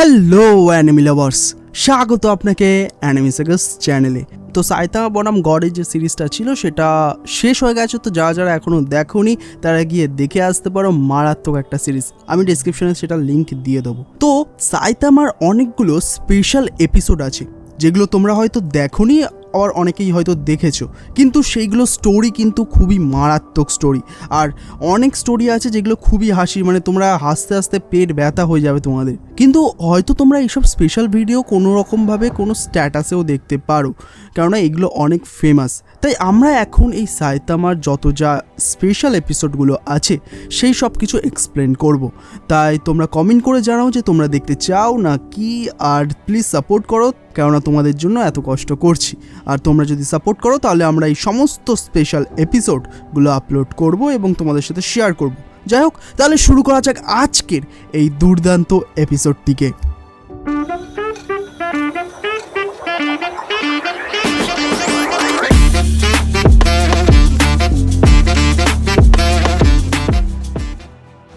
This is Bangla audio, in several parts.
হ্যালো অ্যানিমি লাভার্স স্বাগত আপনাকে অ্যানিমি সাগাস চ্যানেলে তো সাইতামা বনাম গডের যে সিরিজটা ছিল, সেটা শেষ হয়ে গেছে। তো যারা যারা এখনও দেখোনি, তারা গিয়ে দেখে আসতে পারো। মারাত্মক একটা সিরিজ আমি ডিসক্রিপশনে সেটা লিঙ্ক দিয়ে দেবো। তো সাইতামার অনেকগুলো স্পেশাল এপিসোড আছে, যেগুলো তোমরা হয়তো দেখোনি। আবার অনেকেই হয়তো দেখেছ। কিন্তু সেইগুলো স্টোরি কিন্তু খুবই মারাত্মক স্টোরি আর অনেক স্টোরি আছে যেগুলো খুবই হাসি মানে তোমরা হাসতে হাসতে পেট ব্যথা হয়ে যাবে তোমাদের। কিন্তু হয়তো তোমরা এইসব স্পেশাল ভিডিও কোনো রকমভাবে কোনো স্ট্যাটাসেও দেখতে পারো। কেননা এগুলো অনেক ফেমাস তাই আমরা এখন এই সাইতামার যত যা স্পেশাল এপিসোডগুলো আছে, সেই সব কিছু এক্সপ্লেন করব। তাই তোমরা কমেন্ট করে জানাও যে তোমরা দেখতে চাও না কি, আর প্লিজ সাপোর্ট করো। কেননা তোমাদের জন্য এত কষ্ট করছি। আর তোমরা যদি সাপোর্ট করো, তাহলে আমরা এই সমস্ত স্পেশাল এপিসোডগুলো আপলোড করব এবং তোমাদের সাথে শেয়ার করব। যাই হোক, তাহলে শুরু করা যাক আজকের এই দুর্দান্ত এপিসোডটিকে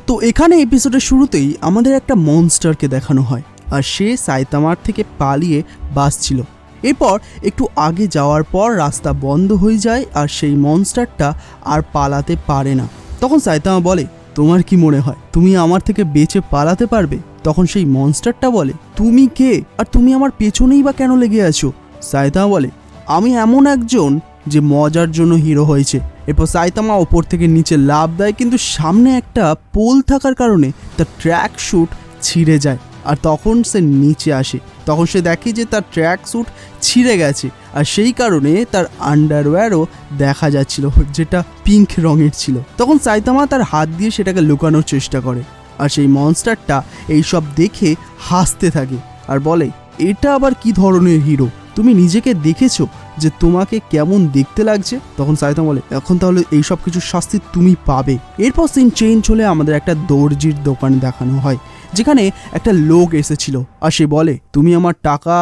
তো এখানে এপিসোডের শুরুতেই আমাদের একটা মনস্টারকে দেখানো হয়, আর সে সাইতামার থেকে পালিয়ে বাসছিল এরপর একটু আগে যাওয়ার পর রাস্তা বন্ধ হয়ে যায় আর সেই মনস্টারটা আর পালাতে পারে না। তখন সাইতামা বলে, তোমার কি মনে হয়, তুমি আমার থেকে বেঁচে পালাতে পারবে? তখন সেই মনস্টারটা বলে, তুমি কে? আর তুমি আমার পেছনেই বা কেন লেগে আছো? সাইতামা বলে, আমি এমন একজন যে মজার জন্য হিরো হয়েছে। এরপর সাইতামা ওপর থেকে নিচে লাভ দেয়, কিন্তু সামনে একটা পোল থাকার কারণে তার ট্র্যাক শ্যুট ছিঁড়ে যায়। আর তখন সে নিচে আসে। তখন সে দেখে যে তার ট্র্যাক স্যুট ছিঁড়ে গেছে আর সেই কারণে তার আন্ডারওয়্যারও দেখা যাচ্ছিল, যেটা পিঙ্ক রঙের ছিল। তখন সাইতামা তার হাত দিয়ে সেটাকে লুকানোর চেষ্টা করে আর সেই মনস্টারটা এইসব দেখে হাসতে থাকে আর বলে, এটা আবার কি ধরনের হিরো তুমি নিজেকে দেখেছ যে তোমাকে কেমন দেখতে লাগছে? তখন সাইতাম বলে, এখন তাহলে এই সব কিছুর শাস্তি তুমি পাবে। এরপর সিন চেঞ্জ হলে আমাদের একটা দর্জির দোকান দেখানো হয়। যেখানে একটা লোক এসেছিল আর সে বলে তুমি আমার টাকা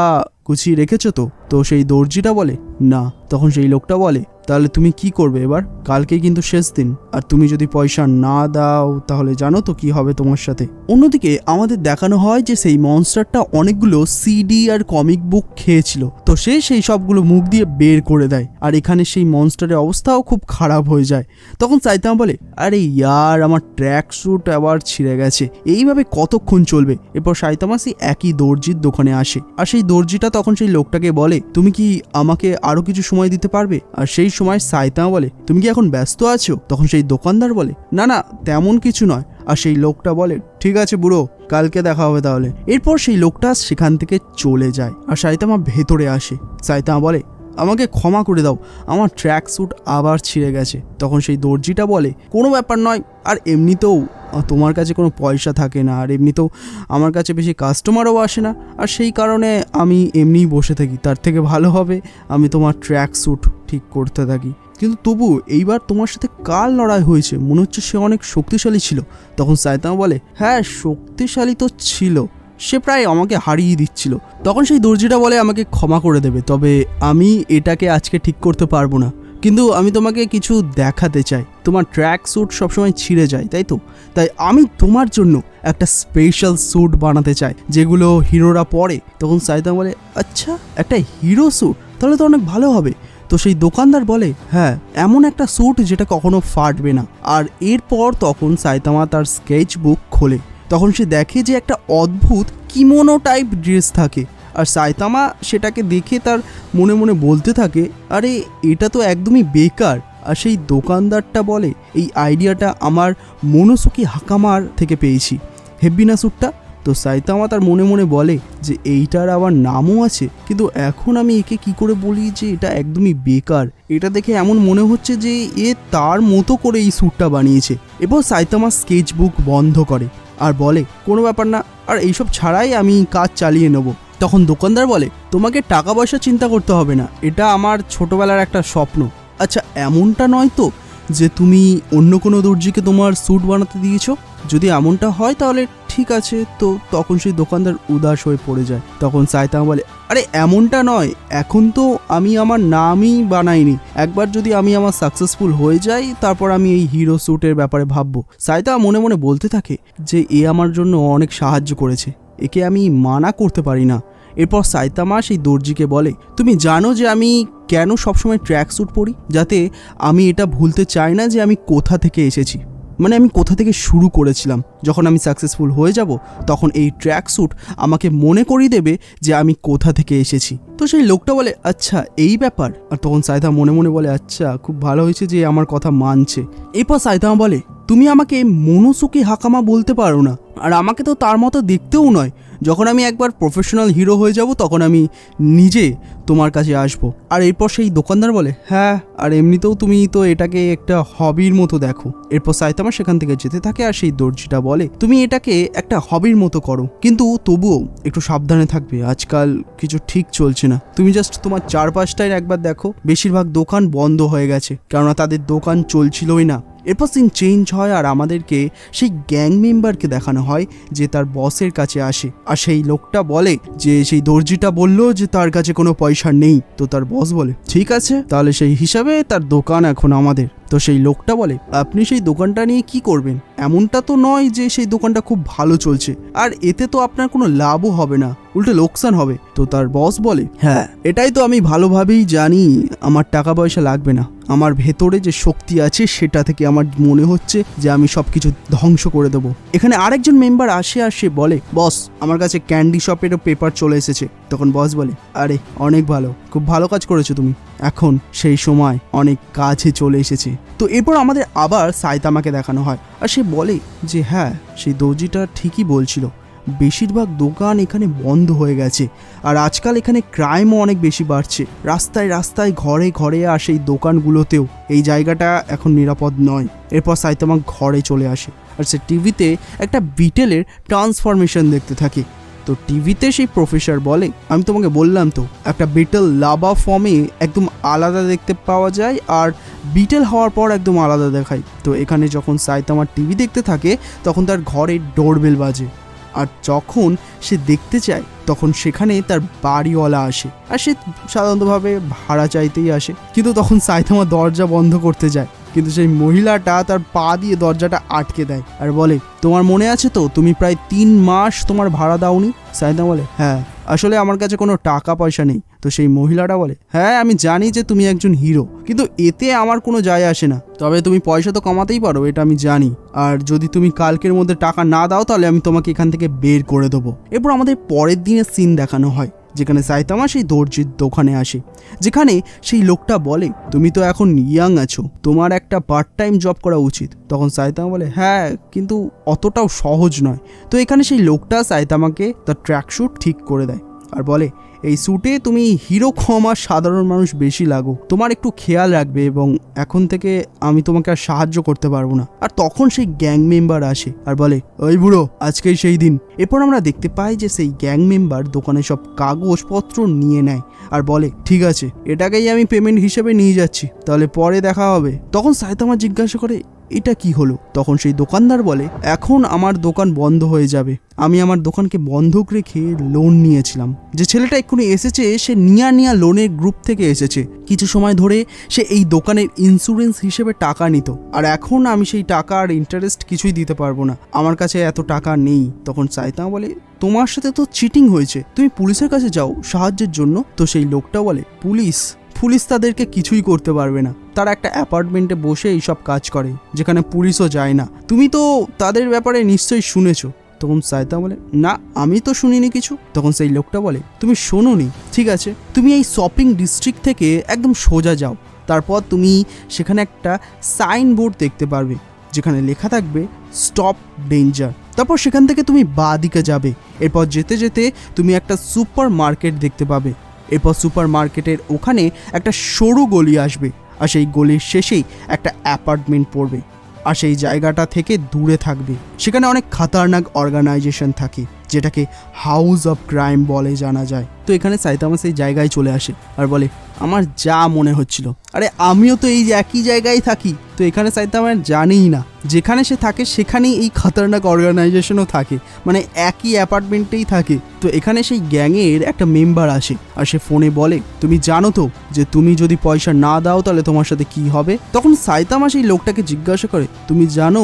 গুছিয়ে রেখেছো তো? তো সেই দর্জিটা বলে, না। তখন সেই লোকটা বলে, তাহলে তুমি কি করবে এবার? কালকে কিন্তু শেষ দিন। আর তুমি যদি পয়সা না দাও, তাহলে জানো তো কি হবে তোমার সাথে। অন্যদিকে আমাদের দেখানো হয় যে সেই মনস্টারটা অনেকগুলো সিডি আর কমিক বুক খেয়েছিল। তো সে সেই সবগুলো মুখ দিয়ে বের করে দেয়। আর এখানে সেই মনস্টারের অবস্থাও খুব খারাপ হয়ে যায়। তখন সাইতাম বলে, আরে ইয়ার, আমার ট্র্যাক স্যুট আবার ছিঁড়ে গেছে। এইভাবে কতক্ষণ চলবে? এরপর সাইতামা সেই একই দর্জির দোকানে আসে। আর সেই দর্জিটা তখন সেই লোকটাকে বলে, তুমি কি আমাকে আরও কিছু সময় দিতে পারবে? আর সেই সময় সাইতা বলে, তুমি কি এখন ব্যস্ত আছো? তখন সেই দোকানদার বলে, না না, তেমন কিছু নয়। আর সেই লোকটা বলে, ঠিক আছে বুড়ো, কালকে দেখা হবে তাহলে। এরপর সেই লোকটা সেখান থেকে চলে যায় আর সাইতামা ভেতরে আসে। সাইতামা বলে, আমাকে ক্ষমা করে দাও, আমার ট্র্যাক স্যুট আবার ছিঁড়ে গেছে। তখন সেই দর্জিটা বলে, কোনো ব্যাপার নয়, আর এমনিতেও তোমার কাছে কোনো পয়সা থাকে না, আর এমনিতেও আমার কাছে বেশি কাস্টমারও আসে না। আর সেই কারণে আমি এমনিই বসে থাকি। তার থেকে ভালো হবে আমি তোমার ট্র্যাক স্যুট ঠিক করতে থাকি। কিন্তু তবু এইবার তোমার সাথে কার লড়াই হয়েছে। মনে হচ্ছে সে অনেক শক্তিশালী ছিল। তখন সাইতামা বলে হ্যাঁ শক্তিশালী তো ছিল। সে প্রায় আমাকে হারিয়ে দিচ্ছিল। তখন সেই দর্জিটা বলে, আমাকে ক্ষমা করে দেবে। তবে আমি এটাকে আজকে ঠিক করতে পারব না। কিন্তু আমি তোমাকে কিছু দেখাতে চাই। তোমার ট্র্যাক স্যুট সবসময় ছিঁড়ে যায়, তাই তো? তাই আমি তোমার জন্য একটা স্পেশাল স্যুট বানাতে চাই, যেগুলো হিরোরা পরে। তখন সাইতাম বলে আচ্ছা একটা হিরো স্যুট তাহলে তো অনেক ভালো হবে। তো সেই দোকানদার বলে হ্যাঁ এমন একটা স্যুট যেটা কখনো ফাটবে না। আর এরপর তখন সাইতামা তার স্কেচ বুক খোলে। তখন সে দেখে যে একটা অদ্ভুত কিমোনো টাইপ ড্রেস থাকে। আর সাইতামা সেটাকে দেখে তার মনে মনে বলতে থাকে, আরে, এটা তো একদমই বেকার। আর সেই দোকানদারটা বলে, এই আইডিয়াটা আমার মনোসুকি হাকামার থেকে পেয়েছি। হেব্বিনা স্যুটটা? তো সাইতামা তার মনে মনে বলে যে, এইটার আবার নামও আছে, কিন্তু এখন আমি একে কি করে বলি যে, এটা একদমই বেকার। এটা দেখে এমন মনে হচ্ছে যে, এ তার মতো করে এই স্যুটটা বানিয়েছে। এবং সাইতামা স্কেচ বুক বন্ধ করে আর বলে, কোনো ব্যাপার না, আর এইসব ছাড়াই আমি কাজ চালিয়ে নেব। তখন দোকানদার বলে, তোমাকে টাকা পয়সা চিন্তা করতে হবে না, এটা আমার ছোটবেলার একটা স্বপ্ন। আচ্ছা এমনটা নয় তো যে তুমি অন্য কোনো দর্জিকে তোমার স্যুট বানাতে দিয়েছ? যদি এমনটা হয় তাহলে ঠিক আছে। তো তখন সেই দোকানদার উদাস হয়ে পড়ে যায়। তখন সাইতামা বলে, আরে, এমনটা নয়, এখন তো আমি আমার নামই বানাইনি। একবার যদি আমি আমার সাকসেসফুল হয়ে যাই, তারপর আমি এই হিরো স্যুটের ব্যাপারে ভাববো। সাইতামা মনে মনে বলতে থাকে যে, এ আমার জন্য অনেক সাহায্য করেছে। একে আমি মানা করতে পারি না। এরপর সাইতামা সেই দর্জিকে বলে, তুমি জানো যে আমি কেন সবসময় ট্র্যাক স্যুট পরি? যাতে আমি এটা ভুলতে চাই না যে আমি কোথা থেকে এসেছি। মানে আমি কোথা থেকে শুরু করেছিলাম। যখন আমি সাকসেসফুল হয়ে যাব, তখন এই ট্র্যাক স্যুট আমাকে মনে করিয়ে দেবে যে আমি কোথা থেকে এসেছি। তো সেই লোকটা বলে আচ্ছা এই ব্যাপার। আর তখন সাইতা মনে মনে বলে আচ্ছা খুব ভালো হয়েছে যে আমার কথা মানছে। এরপর সাইতামা বলে তুমি আমাকে মনোসুকি হাকামা বলতে পারো না। আর আমাকে তো তার মতো দেখতেও নয়। যখন আমি একবার প্রফেশনাল হিরো হয়ে যাব, তখন আমি নিজে তোমার কাছে আসব। আর এরপর সেই দোকানদার বলে হ্যাঁ আর এমনিতেও তুমি তো এটাকে একটা হবির মতো দেখো। এরপর সাইতামা সেখান থেকে যেতে থাকে আর সেই দর্জিটা বলে, তুমি এটাকে একটা হবির মতো করো। কিন্তু তবুও একটু সাবধানে থাকবে। আজকাল কিছু ঠিক চলছে না। তুমি জাস্ট তোমার চারপাশটায় একবার দেখো। বেশিরভাগ দোকান বন্ধ হয়ে গেছে। কেননা তাদের দোকান চলছিলই না। এরপর সিন চেঞ্জ হয় আর আমাদেরকে সেই গ্যাং মেম্বারকে দেখানো হয় যে তার বসের কাছে আসে। আর সেই লোকটা বলে যে সেই দর্জিটা বলল যে তার কাছে কোনো পয়সা নেই। তো তার বস বলে, ঠিক আছে, তাহলে সেই হিসাবে তার দোকান এখন আমাদের। তো সেই লোকটা বলে, আপনি সেই দোকানটা নিয়ে কি করবেন? এমনটা তো নয় যে সেই দোকানটা খুব ভালো চলছে। আর এতে তো আপনার কোনো লাভও হবে না। উল্টে লোকসান হবে। তো তার বস বলে হ্যাঁ এটাই তো আমি ভালোভাবেই জানি, আমার টাকা পয়সা লাগবে না। আমার ভেতরে যে শক্তি আছে, সেটা থেকে আমার মনে হচ্ছে যে আমি সব কিছু ধ্বংস করে দেবো। এখানে আরেকজন মেম্বার আসে আর সে বলে বস আমার কাছে ক্যান্ডি শপেরও পেপার চলে এসেছে। তখন বস বলে, আরে, অনেক ভালো, খুব ভালো কাজ করেছ তুমি। এখন সেই সময় অনেক কাছে চলে এসেছে। তো এরপর আমাদের আবার সাইতামাকে দেখানো হয়। আর সে বলে যে হ্যাঁ সেই দর্জিটা ঠিকই বলছিল। বেশিরভাগ দোকান এখানে বন্ধ হয়ে গেছে। আর আজকাল এখানে ক্রাইমও অনেক বেশি বাড়ছে। রাস্তায় রাস্তায় ঘরে ঘরে আর সেই দোকানগুলোতেও। এই জায়গাটা এখন নিরাপদ নয়। এরপর সাইতামা ঘরে চলে আসে। আর সে টিভিতে একটা বিটেলের ট্রান্সফরমেশন দেখতে থাকে। তো টিভিতে সেই প্রফেসর বলে, আমি তোমাকে বললাম তো, একটা বিটেল লাভা ফর্মে একদম আলাদা দেখতে পাওয়া যায় আর বিটেল হওয়ার পর একদম আলাদা দেখায়। তো এখানে যখন সাইতামা টিভি দেখতে থাকে, তখন তার ঘরে ডোরবেল বাজে। আর যখন সে দেখতে চায়, তখন সেখানে তার বাড়িওয়ালা আসে। আর সে সাধারণতভাবে ভাড়া চাইতেই আসে। কিন্তু তখন সাইথামা দরজা বন্ধ করতে যায়। কিন্তু সেই মহিলাটা তার পা দিয়ে দরজাটা আটকে দেয় আর বলে, তোমার মনে আছে তো, তুমি প্রায় তিন মাস তোমার ভাড়া দাওনি? সাইদা বলে হ্যাঁ আসলে আমার কাছে কোনো টাকা পয়সা নেই। তো সেই মহিলাটা বলে হ্যাঁ আমি জানি যে তুমি একজন হিরো, কিন্তু এতে আমার কোনো যায় আসে না। তবে তুমি পয়সা তো কমাতেই পারো, এটা আমি জানি। আর যদি তুমি কালকের মধ্যে টাকা না দাও, তাহলে আমি তোমাকে এখান থেকে বের করে দেবো। এরপর আমাদের পরের দিনের সিন দেখানো হয়। যেখানে সাইতামা সেই দর্জির দোকানে আসে। যেখানে সেই লোকটা বলে, তুমি তো এখন ইয়াং আছো, তোমার একটা পার্ট টাইম জব করা উচিত। তখন সাইতামা বলে হ্যাঁ কিন্তু অতটাও সহজ নয়। তো এখানে সেই লোকটা সাইতামাকে তার ট্র্যাকশ্যুট ঠিক করে দেয়। আর বলে, এই স্যুটে তুমি হিরো কম আর সাধারণ মানুষ বেশি লাগো। তোমার একটু খেয়াল রাখবে এবং এখন থেকে আমি তোমাকে আর সাহায্য করতে পারব না। আর তখন সেই গ্যাং মেম্বার আসে আর বলে, ওই বুড়ো, আজকেই সেই দিন। এরপর আমরা দেখতে পাই যে সেই গ্যাং মেম্বার দোকানে সব কাগজপত্র নিয়ে নেয় আর বলে, ঠিক আছে, এটাকেই আমি পেমেন্ট হিসেবে নিয়ে যাচ্ছি, তাহলে পরে দেখা হবে। তখন সাইতামা জিজ্ঞাসা করে এটা কি হলো? তখন সেই দোকানদার বলে, এখন আমার দোকান বন্ধ হয়ে যাবে। আমি আমার দোকানকে বন্ধক রেখে লোন নিয়েছিলাম। যে ছেলেটা এক্ষুনি এসেছে, সে নিয়া নিয়া লোনের গ্রুপ থেকে এসেছে। কিছু সময় ধরে সে এই দোকানের ইন্স্যুরেন্স হিসেবে টাকা নিত। আর এখন আমি সেই টাকা আর ইন্টারেস্ট কিছুই দিতে পারব না। আমার কাছে এত টাকা নেই। তখন সাইতামা বলে, তোমার সাথে তো চিটিং হয়েছে। তুমি পুলিশের কাছে যাও সাহায্যের জন্য। তো সেই লোকটা বলে, পুলিশ? পুলিশ তাদেরকে কিছুই করতে পারবে না। তারা একটা অ্যাপার্টমেন্টে বসে এইসব কাজ করে, যেখানে পুলিশও যায় না। তুমি তো তাদের ব্যাপারে নিশ্চয়ই শুনেছো। তখন সায়তা বলে, না, আমি তো শুনিনি কিছু। তখন সেই লোকটা বলে, তুমি শোনোনি, ঠিক আছে? তুমি এই শপিং ডিস্ট্রিক্ট থেকে একদম সোজা যাও। তারপর তুমি সেখানে একটা সাইন বোর্ড দেখতে পারবে, যেখানে লেখা থাকবে, স্টপ ডেঞ্জার। তারপর সেখান থেকে তুমি বাঁ দিকে যাবে। এরপর যেতে যেতে তুমি একটা সুপার মার্কেট দেখতে পাবে। এরপর সুপার মার্কেটের ওখানে একটা সরু গলি আসবে আর সেই গলির শেষেই একটা অ্যাপার্টমেন্ট পড়বে। আর সেই জায়গাটা থেকে দূরে থাকবে। সেখানে অনেক খাতারনাক অর্গানাইজেশন থাকে। যেটাকে হাউস অফ ক্রাইম বলে জানা যায়। তো এখানে সাইতামা সেই জায়গায় চলে আসে আর বলে, আমার যা মনে হচ্ছিল। আরে আমিও তো এই একই জায়গায় থাকি। তো এখানে সাইতামা জানিই না। যেখানে সে থাকে, সেখানেই এই খতরনাক অর্গানাইজেশনও থাকে। মানে একই অ্যাপার্টমেন্টেই থাকে। তো এখানে সেই গ্যাংয়ের একটা মেম্বার আসে আর সে ফোনে বলে, তুমি জানো তো যে তুমি যদি পয়সা না দাও তাহলে তোমার সাথে কি হবে? তখন সাইতামা সেই লোকটাকে জিজ্ঞাসা করে, তুমি জানো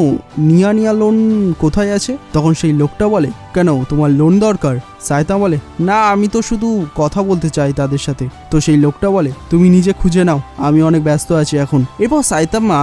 নিয়া নিয়া লোন কোথায় আছে? তখন সেই লোকটা বলে, কেন? তোমার তোমার লোন দরকার? সায়তা বলে, না, আমি তো শুধু কথা বলতে চাই তাদের সাথে। তো সেই লোকটা বলে, তুমি নিজে খুঁজে নাও, আমি অনেক ব্যস্ত আছি এখন। এরপর সাইতামা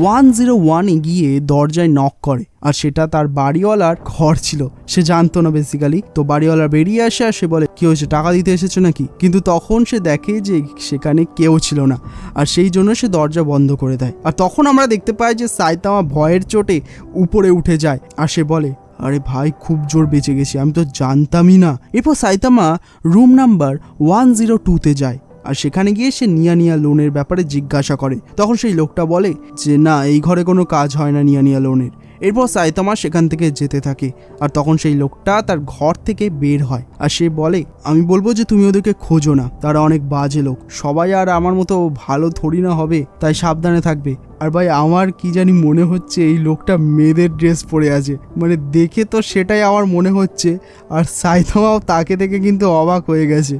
ওয়ান জিরো ওয়ানে গিয়ে দরজায় নক করে, আর সেটা তার বাড়িওয়ালার ঘর ছিল। সে জানতো না বেসিক্যালি তো বাড়িওয়ালা বেরিয়ে আসে আর সে বলে, কি হয়েছে, টাকা দিতে এসেছ নাকি? কিন্তু তখন সে দেখে যে সেখানে কেউ ছিল না, আর সেই জন্য সে দরজা বন্ধ করে দেয়। আর তখন আমরা দেখতে পাই যে সাইতামা ভয়ের চোটে উপরে উঠে যায়, আর সে বলে আরে ভাই, খুব জোর বেঁচে গেছি, আমি তো জানতামই না। এরপর Saitama room number one zero টুতে যায় আর সেখানে গিয়ে সে নিয়া নিয়া লোনের ব্যাপারে জিজ্ঞাসা করে। তখন সেই লোকটা বলে যে, না, এই ঘরে কোনো কাজ হয় না নিয়া নিয়া লোনের। এরপর সাইতামা সেখান থেকে যেতে থাকে আর তখন সেই লোকটা তার ঘর থেকে বের হয় আর সে বলে, আমি বলব যে তুমি ওদেরকে খোঁজো না, তারা অনেক বাজে লোক, সবাই আর আমার মতো ভালো থরি না হবে, তাই সাবধানে থাকবে। আর ভাই, আমার কি জানি মনে হচ্ছে এই লোকটা মেয়েদের ড্রেস পরে আছে। মানে দেখে তো সেটাই আমার মনে হচ্ছে, আর সাইতামাও তাকে দেখে কিন্তু অবাক হয়ে গেছে।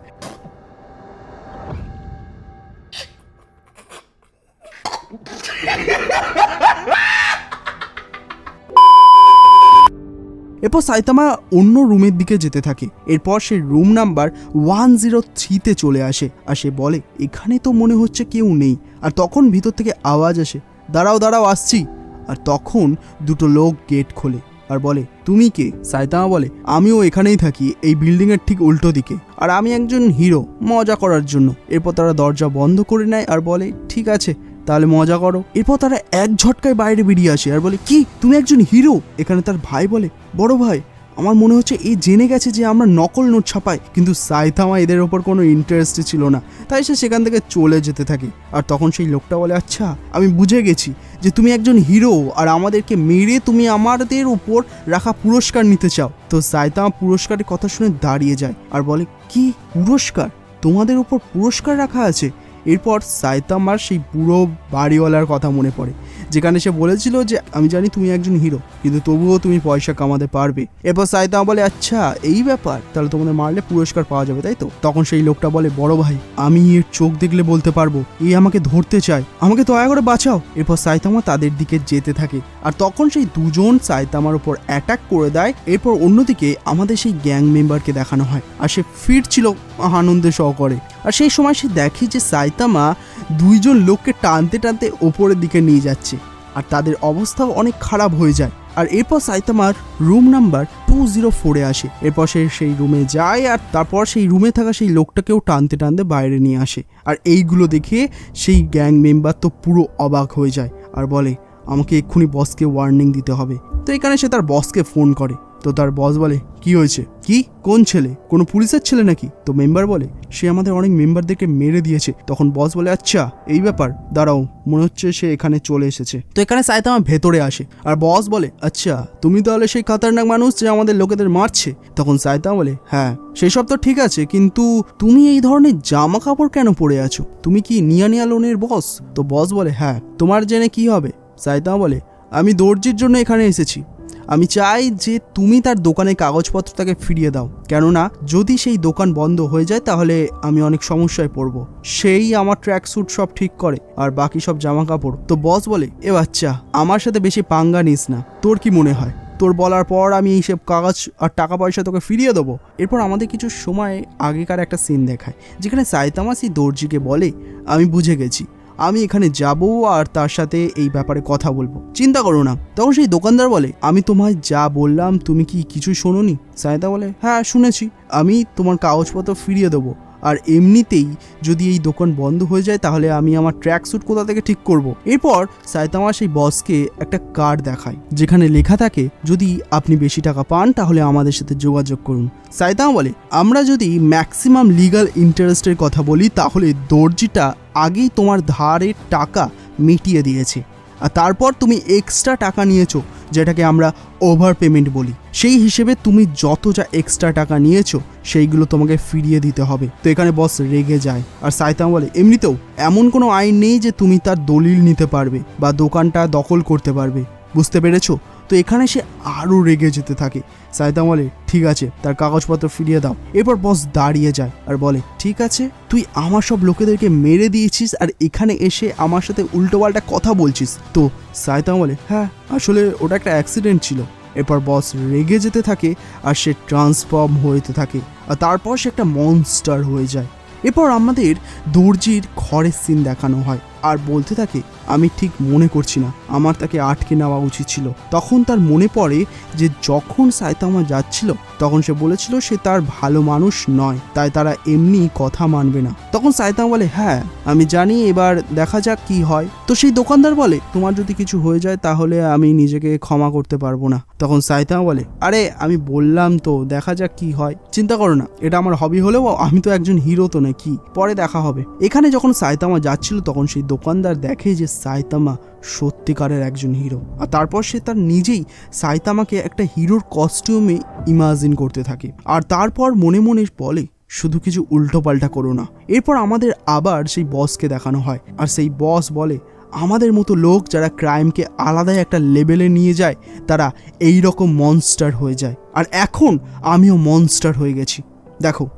এরপর সাইতামা অন্য রুমের দিকে যেতে থাকে। এরপর সে রুম নাম্বার ওয়ান জিরো থ্রিতে চলে আসে আর সে বলে, এখানে তো মনে হচ্ছে কেউ নেই। আর তখন ভিতর থেকে আওয়াজ আসে, দাঁড়াও দাঁড়াও, আসছি। আর তখন দুটো লোক গেট খোলে আর বলে, তুমি কে? সাইতামা বলে, আমিও এখানেই থাকি, এই বিল্ডিংয়ের ঠিক উল্টো দিকে। আর আমি একজন হিরো, মজা করার জন্য। এরপর তারা দরজা বন্ধ করে নেয় আর বলে, ঠিক আছে। তাহলে মজা করো। এরপর তারা এক ঝটকায় বাইরে বেরিয়ে আসে আর বলে, কি? তুমি একজন হিরো? এখানে তার ভাই বলে, বড় ভাই, আমার মনে হচ্ছে এই জেনে গেছে যে আমরা নকল নোট ছাপাই, কিন্তু সাইথামা এদের ওপর কোনো ইন্টারেস্ট ছিল না। তাই সে সেখান থেকে চলে যেতে থাকে। আর তখন সেই লোকটা বলে আচ্ছা আমি বুঝে গেছি যে তুমি একজন হিরো আর আমাদেরকে মেরে তুমি আমাদের উপর রাখা পুরস্কার নিতে চাও। তো সাইতামা পুরস্কারের কথা শুনে দাঁড়িয়ে যায় আর বলে, কি পুরস্কার? তোমাদের উপর পুরস্কার রাখা আছে? এরপর সাইতামার সেই পুরো বাড়িওয়ালার কথা মনে পড়ে, যেখানে সে বলেছিল যে, আমি জানি তুমি একজন হিরো, কিন্তু তবুও তুমি পয়সা কামাতে পারবে। এরপর সাইতামা বলে আচ্ছা এই ব্যাপার, তাহলে তোমাদের মারলে পুরস্কার পাওয়া যাবে, তাই তো? তখন সেই লোকটা বলে, বড় ভাই, আমি এর চোখ দেখলে বলতে পারব, এই আমাকে ধরতে চায়, আমাকে দয়া করে বাঁচাও। এরপর সাইতামা তাদের দিকে যেতে থাকে, আর তখন সেই দুজন সাইতামার উপর অ্যাটাক করে দেয়, এরপর অন্যদিকে আমাদের সেই গ্যাং মেম্বারকে দেখানো হয়, আর সে ফিরছিল আনন্দে সহকারে। আর সেই সময় সে দেখে যে সাইতামা দুইজন লোককে টানতে টানতে ওপরের দিকে নিয়ে যাচ্ছে, আর তাদের অবস্থাও অনেক খারাপ হয়ে যায়। আর এরপর সাইতামার রুম নাম্বার টু জিরো ফোরে আসে। এরপর সে সেই রুমে যায়, আর তারপর সেই রুমে থাকা সেই লোকটাকেও টানতে টানতে বাইরে নিয়ে আসে। আর এইগুলো দেখে সেই গ্যাং মেম্বার তো পুরো অবাক হয়ে যায়, আর বলে, আমাকে এক্ষুনি বসকে ওয়ার্নিং দিতে হবে। তো এখানে সে তার বসকে ফোন করে। তো তার বস বলে, কি হয়েছে? কি? কোন ছেলে? কোনো পুলিশের ছেলে নাকি? তো মেম্বার বলে, সে আমাদের অনেক মেম্বারদেরকে মেরে দিয়েছে। তখন বস বলে আচ্ছা এই ব্যাপার, দাঁড়াও, মনে হচ্ছে সে এখানে চলে এসেছে। তো এখানে সায়তামা ভেতরে আসে আর বস বলে আচ্ছা তুমি তাহলে সেই খাতারনাক মানুষ যে আমাদের লোকেদের মারছে? তখন সায়তামা বলে হ্যাঁ সেই সব তো ঠিক আছে, কিন্তু তুমি এই ধরনের জামা কাপড় কেন পরে আছো? তুমি কি নিয়া লোনের বস তো বস বলে হ্যাঁ তোমার জেনে কি হবে? সাইতামা বলে, আমি দর্জির জন্য এখানে এসেছি। আমি চাই যে তুমি তার দোকানের কাগজপত্র তাকে ফিরিয়ে দাও। কেননা যদি সেই দোকান বন্ধ হয়ে যায়, তাহলে আমি অনেক সমস্যায় পড়ব। সেই আমার ট্র্যাক স্যুট সব ঠিক করে, আর বাকি সব জামা কাপড় তো বস বলে, এ বাচ্চা, আমার সাথে বেশি পাঙ্গা নিস না। তোর কি মনে হয়? তোর বলার পর আমি এইসব কাগজ আর টাকা পয়সা তোকে ফিরিয়ে দেবো? এরপর আমাদের কিছু সময় আগেকার একটা সিন দেখায়, যেখানে সাইতামাসি দর্জিকে বলে, আমি বুঝে গেছি। আমি এখানে যাব আর তার সাথে এই ব্যাপারে কথা বলব। চিন্তা করো না। তখন সেই দোকানদার বলে, আমি তোমায় যা বললাম, তুমি কি কিছু শোনোনি? সায়তা বলে হ্যাঁ শুনেছি। আমি তোমার কাগজপত্র ফিরিয়ে দেবো। আর এমনিতেই যদি এই দোকান বন্ধ হয়ে যায়, তাহলে আমি আমার ট্র্যাক স্যুট কোথা থেকে ঠিক করব। এরপর সায়তামা সেই বসকে একটা কার্ড দেখায়, যেখানে লেখা থাকে, যদি আপনি বেশি টাকা পান, তাহলে আমাদের সাথে যোগাযোগ করুন। সায়তামা বলে, আমরা যদি ম্যাক্সিমাম লিগাল ইন্টারেস্টের কথা বলি, তাহলে দর্জিটা আগেই তোমার ধারের টাকা মিটিয়ে দিয়েছে। আর তারপর তুমি এক্সট্রা টাকা নিয়েছো, যেটাকে আমরা ওভার পেমেন্ট বলি। সেই হিসেবে তুমি যত যা এক্সট্রা টাকা নিয়েছো, সেইগুলো তোমাকে ফিরিয়ে দিতে হবে। তো এখানে বস রেগে যায়। আর সাইতাম বলে, এমনিতেও এমন কোনো আইন নেই যে তুমি তার দলিল নিতে পারবে বা দোকানটা দখল করতে পারবে। বুঝতে পেরেছ? তো এখানে সে আরও রেগে যেতে থাকে। সাইতাম বলে, ঠিক আছে, তার কাগজপত্র ফিরিয়ে দাও। এরপর বস দাঁড়িয়ে যায় আর বলে, ঠিক আছে, তুই আমার সব লোকেদেরকে মেরে দিয়েছিস আর এখানে এসে আমার সাথে উল্টোপাল্টা কথা বলছিস। তো সাইতাম বলে হ্যাঁ আসলে ওটা একটা অ্যাক্সিডেন্ট ছিল। এরপর বস রেগে যেতে থাকে আর সে ট্রান্সফর্ম হতে থাকে আর তারপর সে একটা মনস্টার হয়ে যায়। এরপর আমাদের দর্জির ঘরের সিন দেখানো হয়। আর বলতে থাকে, আমি ঠিক মনে করছি না। আমার তাকে আটকে নেওয়া উচিত ছিল। তখন তার মনে পড়ে যে যখন সাইতামা যাচ্ছিল, তখন সে বলেছিল সে তার ভালো মানুষ নয়, তাই তারা এমনি কথা মানবে না। তখন সাইতামা বলে হ্যাঁ আমি জানি, এবার দেখা যাক কি হয়। তো সেই দোকানদার বলে, তোমার যদি কিছু হয়ে যায়, তাহলে আমি নিজেকে ক্ষমা করতে পারব না। তখন সাইতামা বলে, আরে, আমি বললাম তো, দেখা যাক কি হয়। চিন্তা করো না, এটা আমার হবি হলেও আমি তো একজন হিরো তো না কি পরে দেখা হবে। এখানে যখন সাইতামা যাচ্ছিল, তখন সেই দোকানদার দেখে যে সাইতামা সত্যিকারের একজন হিরো। আর তারপর সে তার নিজেই সাইতামাকে একটা হিরোর কস্টিউমে ইমাজিন করতে থাকে। আর তারপর মনে মনে বলে, শুধু কিছু উল্টোপাল্টা করো না। এরপর আমাদের আবার সেই বসকে দেখানো হয়। আর সেই বস বলে, আমাদের মতো লোক যারা ক্রাইমকে আলাদাই একটা লেভেলে নিয়ে যায়, তারা এই রকম মনস্টার হয়ে যায়। আর এখন আমিও মনস্টার হয়ে গেছি। দেখো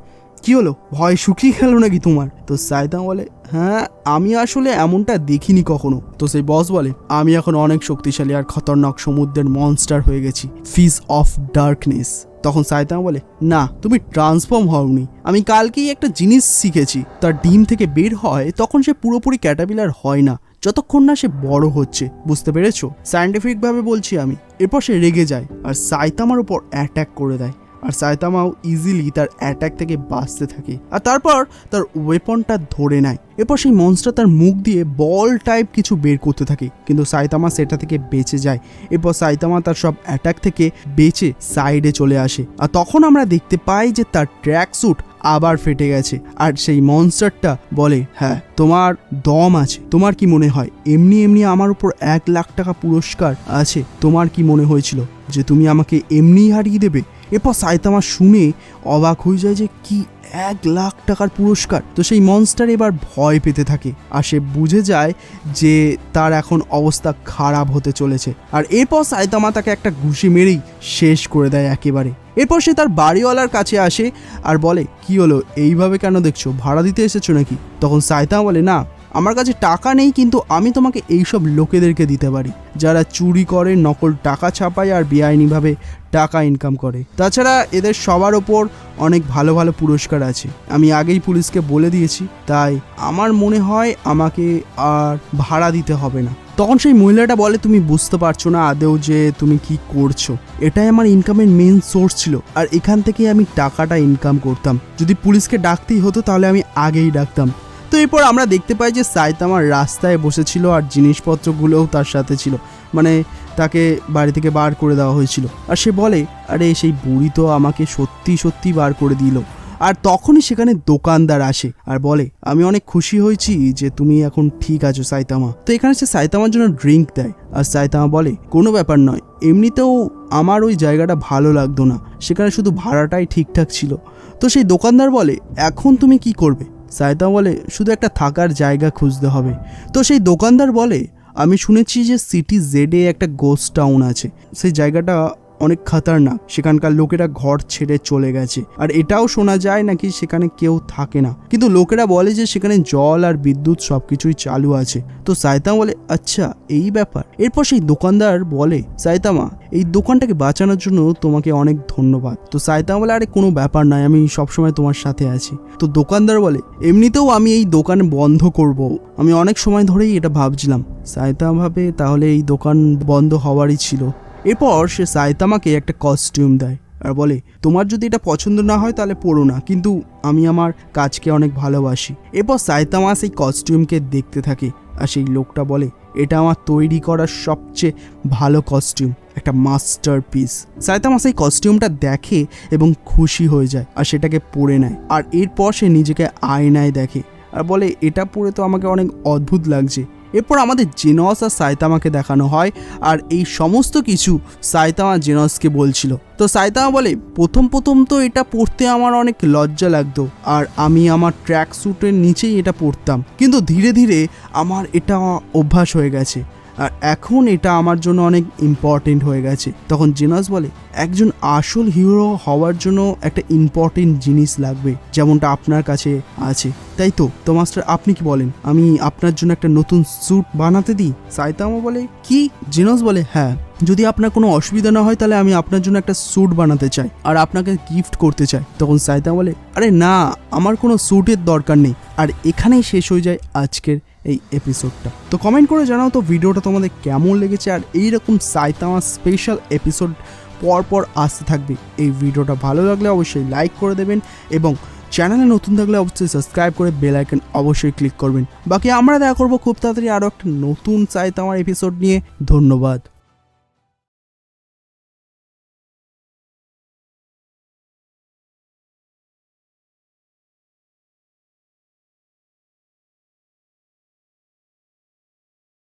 কি হলো? ভয় শুকিয়ে গেল নাকি তোমার? তো সাইদাম বলে হ্যাঁ আমি আসলে এমনটা দেখিনি কখনো। তো সেই বস বলে, আমি এখন অনেক শক্তিশালী আর খতরনাক সমুদ্রের মনস্টার হয়ে গেছি ফিস অফ ডার্কনেস তখন সাইতামা বলে, না, তুমি ট্রান্সফর্ম হওনি। আমি কালকেই একটা জিনিস শিখেছি। তার ডিম থেকে বের হয়, তখন সে পুরোপুরি ক্যাটাপিলার হয় না। যতক্ষণ না সে বড় হচ্ছে, বুঝতে পেরেছ? সায়েন্টিফিকভাবে বলছি আমি। এরপর সে রেগে যায়, আর সাইতামার উপর অ্যাটাক করে দেয়। আর সাইতামাও ইজিলি তার অ্যাটাক থেকে বাঁচতে থাকে। আর তারপর তার ওয়েপনটা ধরে নেয়। এরপর সেই মনস্টার তার মুখ দিয়ে বল টাইপ কিছু বের করতে থাকে। কিন্তু সাইতামা সেটা থেকে বেঁচে যায়। এরপর সাইতামা তার সব অ্যাটাক থেকে বেঁচে সাইডে চলে আসে। আর তখন আমরা দেখতে পাই যে তার ট্র্যাক স্যুট আবার ফেটে গেছে। আর সেই মনস্টারটা বলে হ্যাঁ তোমার দম আছে। তোমার কি মনে হয়? এমনি এমনি আমার উপর এক লাখ টাকা পুরস্কার আছে। তোমার কি মনে হয়েছিল যে তুমি আমাকে এমনিই হারিয়ে দেবে? এরপর সাইতামা শুনে অবাক হয়ে যায় যে কি এক লাখ টাকার পুরস্কার। তো সেই মনস্টার এবার ভয় পেতে থাকে আর সে বুঝে যায় যে তার এখন অবস্থা খারাপ হতে চলেছে। আর এরপর সাইতামা তাকে একটা ঘুষি মেরেই শেষ করে দেয় একেবারে। এরপর সে তার বাড়িওয়ালার কাছে আসে আর বলে, কি হলো? এইভাবে কেন দেখছ? ভাড়া দিতে এসেছ নাকি? তখন সাইতামা বলে, না আমার কাছে টাকা নেই, কিন্তু আমি তোমাকে এইসব লোকেদেরকে দিতে পারি, যারা চুরি করে, নকল টাকা ছাপায় আর বেআইনিভাবে টাকা ইনকাম করে। তাছাড়া এদের সবার ওপর অনেক ভালো ভালো পুরস্কার আছে। আমি আগেই পুলিশকে বলে দিয়েছি, তাই আমার মনে হয় আমাকে আর ভাড়া দিতে হবে না। তখন সেই মহিলাটা বলে, তুমি বুঝতে পারছ না আদেও যে তুমি কি করছ? এটাই আমার ইনকামের মেন সোর্স ছিল, আর এখান থেকে আমি টাকাটা ইনকাম করতাম। যদি পুলিশকে ডাকতেই হতো, তাহলে আমি আগেই ডাকতাম। তো এরপর আমরা দেখতে পাই যে সাইতামার রাস্তায় বসেছিল আর জিনিসপত্রগুলোও তার সাথে ছিল। মানে তাকে বাড়ি থেকে বার করে দেওয়া হয়েছিল। আর সে বলে, আরে, সেই বুড়ি তো আমাকে সত্যি সত্যি বার করে দিল। আর তখনই সেখানে দোকানদার আসে আর বলে, আমি অনেক খুশি হয়েছি যে তুমি এখন ঠিক আছো সাইতামা। তো এখানে সে সাইতামার জন্য ড্রিঙ্ক দেয়। আর সাইতামা বলে, কোনো ব্যাপার নয়। এমনিতেও আমার ওই জায়গাটা ভালো লাগতো না। সেখানে শুধু ভাড়াটাই ঠিকঠাক ছিল। তো সেই দোকানদার বলে, এখন তুমি কি করবে? সায়তা বলে, শুধু একটা থাকার জায়গা খুঁজতে হবে। তো সেই দোকানদার বলে, আমি শুনেছি যে সিটি জেডে একটা গোস্ট টাউন আছে। সেই জায়গাটা অনেক খাতারনাক। সেখানকার লোকেরা ঘর ছেড়ে চলে গেছে। আর এটাও শোনা যায় নাকি সেখানে কেউ থাকে না। কিন্তু লোকেরা বলে যে সেখানে জল আর বিদ্যুৎ সবকিছুই চালু আছে। তো সায়তামা বলে আচ্ছা এই ব্যাপার? এরপর সেই দোকানদার বলে সায়তামা এই দোকানটাকে বাঁচানোর জন্য তোমাকে অনেক ধন্যবাদ। তো সায়তামা বলে, আরে, কোনো ব্যাপার নয়, আমি সবসময় তোমার সাথে আছি। তো দোকানদার বলে, এমনিতেও আমি এই দোকান বন্ধ করব। আমি অনেক সময় ধরেই এটা ভাবছিলাম। সায়তামা ভাবে তাহলে এই দোকান বন্ধ হওয়ারই ছিল। এরপর সে সাইতামাকে একটা কস্টিউম দেয় আর বলে, তোমার যদি এটা পছন্দ না হয় তাহলে পড়ো না, কিন্তু আমি আমার কাজকে অনেক ভালোবাসি। এরপর সাইতামা সেই কস্টিউমকে দেখতে থাকে আর সেই লোকটা বলে, এটা আমার তৈরি করা সবচেয়ে ভালো কস্টিউম একটা মাস্টার পিস সাইতামা সেই কস্টিউমটা দেখে এবং খুশি হয়ে যায় আর সেটাকে পরে নেয়। আর এরপর সে নিজেকে আয়নায় দেখে আর বলে, এটা পরে তো আমাকে অনেক অদ্ভুত লাগছে। এরপর আমাদের জেনস আর সায়তামাকে দেখানো হয়, আর এই সমস্ত কিছু সায়তামা জেনসকে বলছিল। তো সায়তামা বলে, প্রথম প্রথম তো এটা পড়তে আমার অনেক লজ্জা লাগতো, আর আমি আমার ট্র্যাক স্যুটের নিচেই এটা পড়তাম। কিন্তু ধীরে ধীরে আমার এটা অভ্যাস হয়ে গেছে। আর এখন এটা আমার জন্য অনেক ইম্পর্টেন্ট হয়ে গেছে। তখন জেনাস বলে, একজন আসল হিরো হওয়ার জন্য একটা ইম্পর্টেন্ট জিনিস লাগবে, যেমনটা আপনার কাছে আছে। তাই তো তো মাস্টার আপনি কি বলেন? আমি আপনার জন্য একটা নতুন স্যুট বানাতে দিই? সাইতামা বলে, কি? জেনস বলে হ্যাঁ যদি আপনার কোনো অসুবিধা না হয়, তাহলে আমি আপনার জন্য একটা স্যুট বানাতে চাই, আর আপনাকে গিফট করতে চাই। তখন সাইতামা বলে, আরে না, আমার কোনো স্যুটের দরকার নেই। আর এখানেই শেষ হয়ে যায় আজকের এই এপিসোডটা তো কমেন্ট করে জানাও তো ভিডিওটা তোমাদের কেমন লেগেছে আর এইরকম সাইতামা স্পেশাল এপিসোড পর পর আসতে থাকবে। এই ভিডিওটা ভালো লাগলে অবশ্যই লাইক করে দেবেন এবং চ্যানেলে নতুন থাকলে অবশ্যই সাবস্ক্রাইব করে বেল আইকন অবশ্যই ক্লিক করবেন। বাকি আমরা দেখা করব খুব তাড়াতাড়ি আরও একটা নতুন সাইতামার এপিসোড নিয়ে। ধন্যবাদ।